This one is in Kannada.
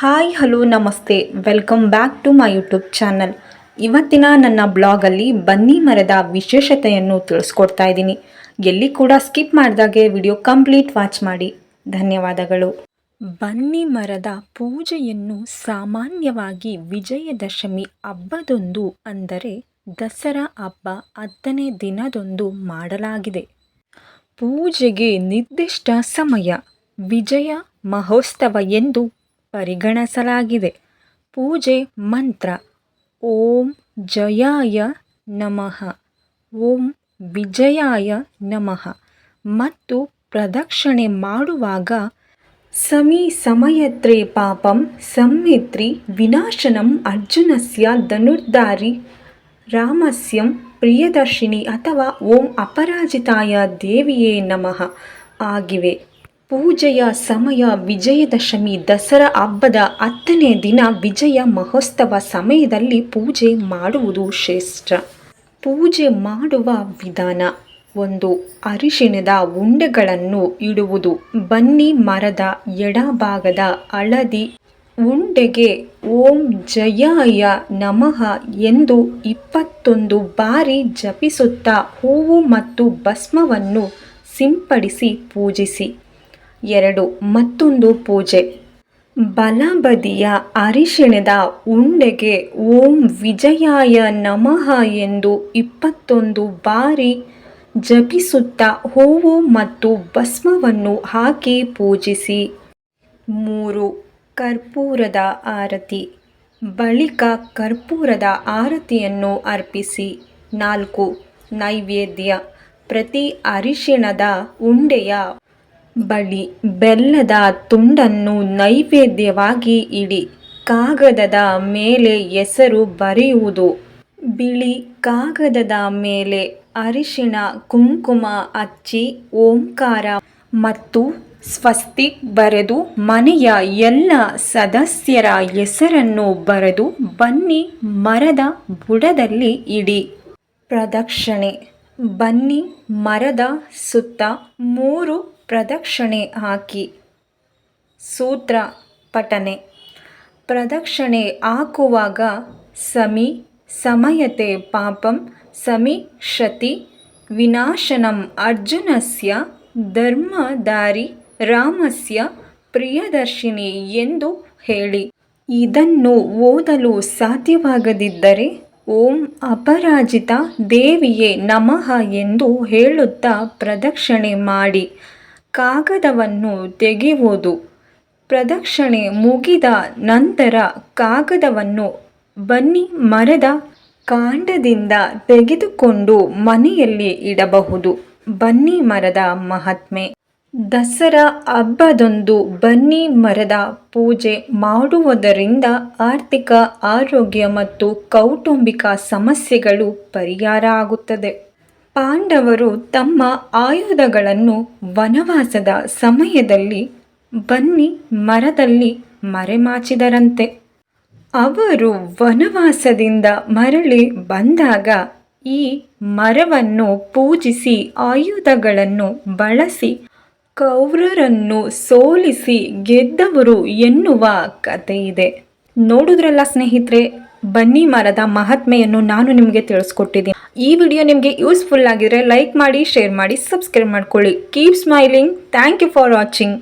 ಹಾಯ್, ಹಲೋ, ನಮಸ್ತೆ. Welcome back to my YouTube channel. ಇವತ್ತಿನ ನನ್ನ ಬ್ಲಾಗಲ್ಲಿ ಬನ್ನಿ ಮರದ ವಿಶೇಷತೆಯನ್ನು ತಿಳಿಸ್ಕೊಡ್ತಾ ಇದ್ದೀನಿ. ಎಲ್ಲಿ ಕೂಡ ಸ್ಕಿಪ್ ಮಾಡಿದಾಗೆ ವಿಡಿಯೋ ಕಂಪ್ಲೀಟ್ ವಾಚ್ ಮಾಡಿ. ಧನ್ಯವಾದಗಳು. ಬನ್ನಿ ಮರದ ಪೂಜೆಯನ್ನು ಸಾಮಾನ್ಯವಾಗಿ ವಿಜಯದಶಮಿ ಹಬ್ಬದೊಂದು ಅಂದರೆ ದಸರಾ ಹಬ್ಬ ಹತ್ತನೇ ದಿನದೊಂದು ಮಾಡಲಾಗಿದೆ. ಪೂಜೆಗೆ ನಿರ್ದಿಷ್ಟ ಸಮಯ ವಿಜಯ ಮಹೋತ್ಸವ ಎಂದು ಪರಿಗಣಿಸಲಾಗಿದೆ. ಪೂಜೆ ಮಂತ್ರ. ಓಂ ಜಯಾಯ ನಮಃ. ಓಂ ವಿಜಯಾಯ ನಮಃ. ಮತ್ತು ಪ್ರದಕ್ಷಿಣೆ ಮಾಡುವಾಗ ಸಮಿ ಸಮಯತ್ರೇ ಪಾಪಂ ಸಂಮಿತ್ರಿ ವಿನಾಶನಂ ಅರ್ಜುನಸ್ಯ ಧನುರ್ಧಾರಿ ರಾಮಸ್ಯಂ ಪ್ರಿಯದರ್ಶಿನಿ ಅಥವಾ ಓಂ ಅಪರಾಜಿತಾಯ ದೇವಿಯೇ ನಮಃ. ಆಗಿವೆ. ಪೂಜೆಯ ಸಮಯ ವಿಜಯದಶಮಿ, ದಸರಾ ಹಬ್ಬದ ಹತ್ತನೇ ದಿನ ವಿಜಯ ಮಹೋತ್ಸವ ಸಮಯದಲ್ಲಿ ಪೂಜೆ ಮಾಡುವುದು ಶ್ರೇಷ್ಠ. ಪೂಜೆ ಮಾಡುವ ವಿಧಾನ, ಒಂದು ಅರಿಶಿಣದ ಉಂಡೆಗಳನ್ನು ಇಡುವುದು, ಬನ್ನಿ ಮರದ ಎಡಭಾಗದ ಹಳದಿ ಉಂಡೆಗೆ ಓಂ ಜಯಾಯ ನಮಃ ಎಂದು ಇಪ್ಪತ್ತೊಂದು ಬಾರಿ ಜಪಿಸುತ್ತಾ ಹೂವು ಮತ್ತು ಭಸ್ಮವನ್ನು ಸಿಂಪಡಿಸಿ ಪೂಜಿಸಿ. ಎರಡು, ಮತ್ತೊಂದು ಪೂಜೆ. ಬಲಬದಿಯ ಅರಿಶಿಣದ ಉಂಡೆಗೆ ಓಂ ವಿಜಯಾಯ ನಮಃ ಎಂದು ಇಪ್ಪತ್ತೊಂದು ಬಾರಿ ಜಪಿಸುತ್ತಾ ಹೂವು ಮತ್ತು ಭಸ್ಮವನ್ನು ಹಾಕಿ ಪೂಜಿಸಿ. ಮೂರು, ಕರ್ಪೂರದ ಆರತಿ. ಬಳಿಕ ಕರ್ಪೂರದ ಆರತಿಯನ್ನು ಅರ್ಪಿಸಿ. ನಾಲ್ಕು, ನೈವೇದ್ಯ. ಪ್ರತಿ ಅರಿಶಿಣದ ಉಂಡೆಯ ಬಳಿ ಬೆಲ್ಲದ ತುಂಡನ್ನು ನೈವೇದ್ಯವಾಗಿ ಇಡಿ, ಕಾಗದದ ಮೇಲೆ ಹೆಸರು ಬರೆಯುವುದು. ಬಿಳಿ ಕಾಗದದ ಮೇಲೆ ಅರಿಶಿಣ, ಕುಂಕುಮ ಹಚ್ಚಿ ಓಂಕಾರ ಮತ್ತು ಸ್ವಸ್ತಿಕ್ ಬರೆದು ಮನೆಯ ಎಲ್ಲ ಸದಸ್ಯರ ಹೆಸರನ್ನು ಬರೆದು ಬನ್ನಿ ಮರದ ಬುಡದಲ್ಲಿ ಇಡಿ. ಪ್ರದಕ್ಷಿಣೆ. ಬನ್ನಿ ಮರದ ಸುತ್ತ ಮೂರು ಪ್ರದಕ್ಷಿಣೆ ಹಾಕಿ. ಸೂತ್ರ ಪಠನೆ. ಪ್ರದಕ್ಷಿಣೆ ಹಾಕುವಾಗ ಸಮಿ ಸಮಯತೆ ಪಾಪಂ ಸಮೀಕ್ಷತಿ ವಿನಾಶನಂ ಅರ್ಜುನಸ್ಯ ಧರ್ಮಧಾರಿ ರಾಮಸ್ಯ ಪ್ರಿಯದರ್ಶಿನಿ ಎಂದು ಹೇಳಿ. ಇದನ್ನು ಓದಲು ಸಾಧ್ಯವಾಗದಿದ್ದರೆ ಓಂ ಅಪರಾಜಿತ ದೇವಿಯೇ ನಮಃ ಎಂದು ಹೇಳುತ್ತಾ ಪ್ರದಕ್ಷಿಣೆ ಮಾಡಿ ಕಾಗದವನ್ನು ತೆಗೆಯುವುದು ಪ್ರದಕ್ಷಿಣೆ ಮುಗಿದ ನಂತರ ಕಾಗದವನ್ನು ಬನ್ನಿ ಮರದ ಕಾಂಡದಿಂದ ತೆಗೆದುಕೊಂಡು ಮನೆಯಲ್ಲಿ ಇಡಬಹುದು. ಬನ್ನಿ ಮರದ ಮಹಾತ್ಮೆ. ದಸರಾ ಹಬ್ಬದೊಂದು ಬನ್ನಿ ಮರದ ಪೂಜೆ ಮಾಡುವುದರಿಂದ ಆರ್ಥಿಕ, ಆರೋಗ್ಯ ಮತ್ತು ಕೌಟುಂಬಿಕ ಸಮಸ್ಯೆಗಳು ಪರಿಹಾರ ಆಗುತ್ತದೆ. ಪಾಂಡವರು ತಮ್ಮ ಆಯುಧಗಳನ್ನು ವನವಾಸದ ಸಮಯದಲ್ಲಿ ಬನ್ನಿ ಮರದಲ್ಲಿ ಮರೆಮಾಚಿದರಂತೆ. ಅವರು ವನವಾಸದಿಂದ ಮರಳಿ ಬಂದಾಗ ಈ ಮರವನ್ನು ಪೂಜಿಸಿ ಆಯುಧಗಳನ್ನು ಬಳಸಿ ಕೌರರನ್ನು ಸೋಲಿಸಿ ಗೆದ್ದವರು ಎನ್ನುವ ಕಥೆಯಿದೆ. ನೋಡಿದ್ರಲ್ಲ ಸ್ನೇಹಿತರೆ, ಬನ್ನಿ ಮರದ ಮಹಾತ್ಮೆಯನ್ನು ನಾನು ನಿಮಗೆ ತಿಳಿಸ್ಕೊಟ್ಟಿದ್ದೀನಿ. ಈ ವಿಡಿಯೋ ನಿಮಗೆ ಯೂಸ್ಫುಲ್ ಆಗಿದ್ರೆ ಲೈಕ್ ಮಾಡಿ, ಶೇರ್ ಮಾಡಿ, ಸಬ್ಸ್ಕ್ರೈಬ್ ಮಾಡ್ಕೊಳ್ಳಿ. Keep smiling thank you for watching